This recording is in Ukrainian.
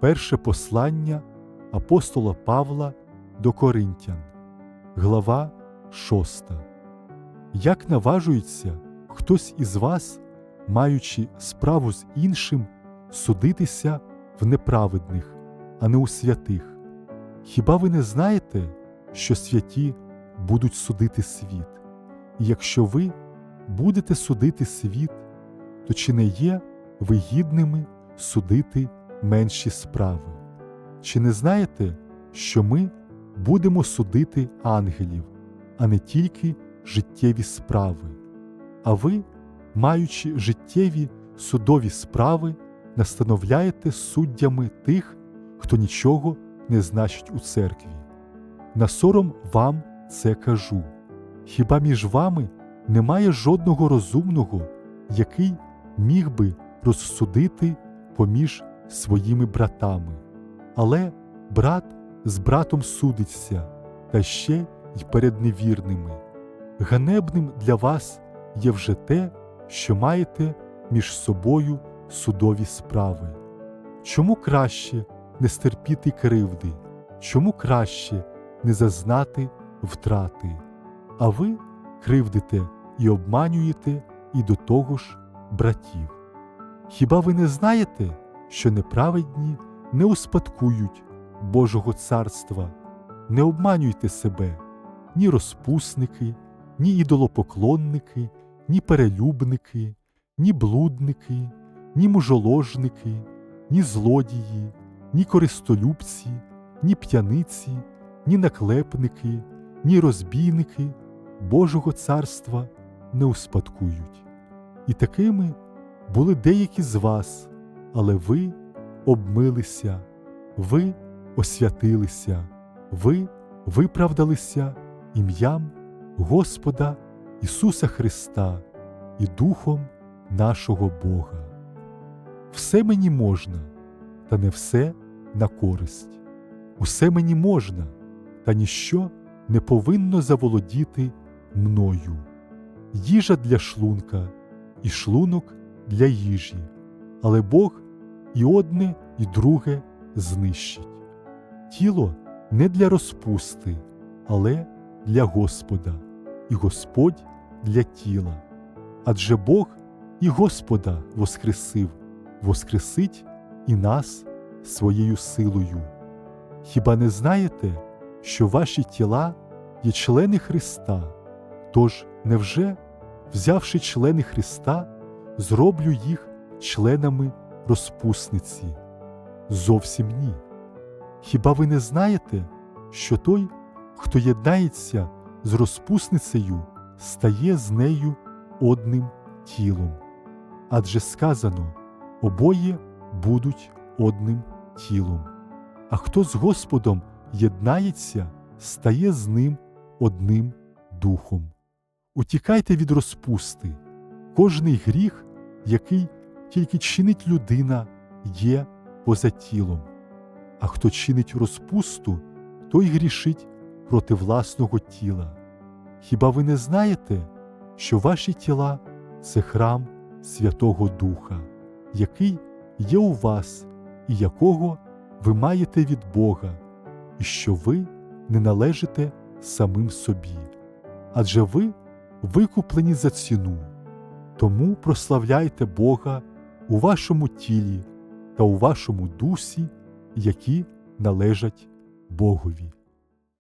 Перше послання апостола Павла до Коринтян, глава 6. Як наважується хтось із вас, маючи справу з іншим, судитися в неправедних, а не у святих? Хіба ви не знаєте, що святі будуть судити світ? І якщо ви будете судити світ, то чи не є ви гідними судити менші справи? Чи не знаєте, що ми будемо судити ангелів, а не тільки життєві справи? А ви, маючи життєві судові справи, настановляєте суддями тих, хто нічого не значить у церкві. На сором вам це кажу. Хіба між вами немає жодного розумного, який міг би розсудити поміж своїми братами? Але брат з братом судиться, та ще й перед невірними. Ганебним для вас є вже те, що маєте між собою судові справи. Чому краще не стерпіти кривди? Чому краще не зазнати втрати? А ви кривдите і обманюєте і до того ж братів. Хіба ви не знаєте, що неправедні не успадкують Божого царства? Не обманюйте себе, ні розпусники, ні ідолопоклонники, ні перелюбники, ні блудники, ні мужоложники, ні злодії, ні користолюбці, ні п'яниці, ні наклепники, ні розбійники Божого царства не успадкують. І такими були деякі з вас, але ви обмилися, ви освятилися, ви виправдалися ім'ям Господа Ісуса Христа і Духом нашого Бога. Все мені можна, та не все на користь. Усе мені можна, та ніщо не повинно заволодіти мною. Їжа для шлунка і шлунок для їжі, але Бог і одне, і друге знищить. Тіло не для розпусти, але для Господа, і Господь для тіла. Адже Бог і Господа воскресив, воскресить і нас своєю силою. Хіба не знаєте, що ваші тіла є члени Христа? Тож невже, взявши члени Христа, зроблю їх членами розпусниці? Зовсім ні. Хіба ви не знаєте, що той, хто єднається з розпусницею, стає з нею одним тілом? Адже сказано обоє будуть одним тілом. А хто з Господом єднається, стає з ним одним духом. Утікайте від розпусти. Кожний гріх, який тільки чинить людина, є поза тілом. А хто чинить розпусту, той грішить проти власного тіла. Хіба ви не знаєте, що ваші тіла це храм Святого Духа, який є у вас і якого ви маєте від Бога, і що ви не належите самим собі, адже ви викуплені за ціну, тому прославляйте Бога у вашому тілі та у вашому дусі, які належать Богові.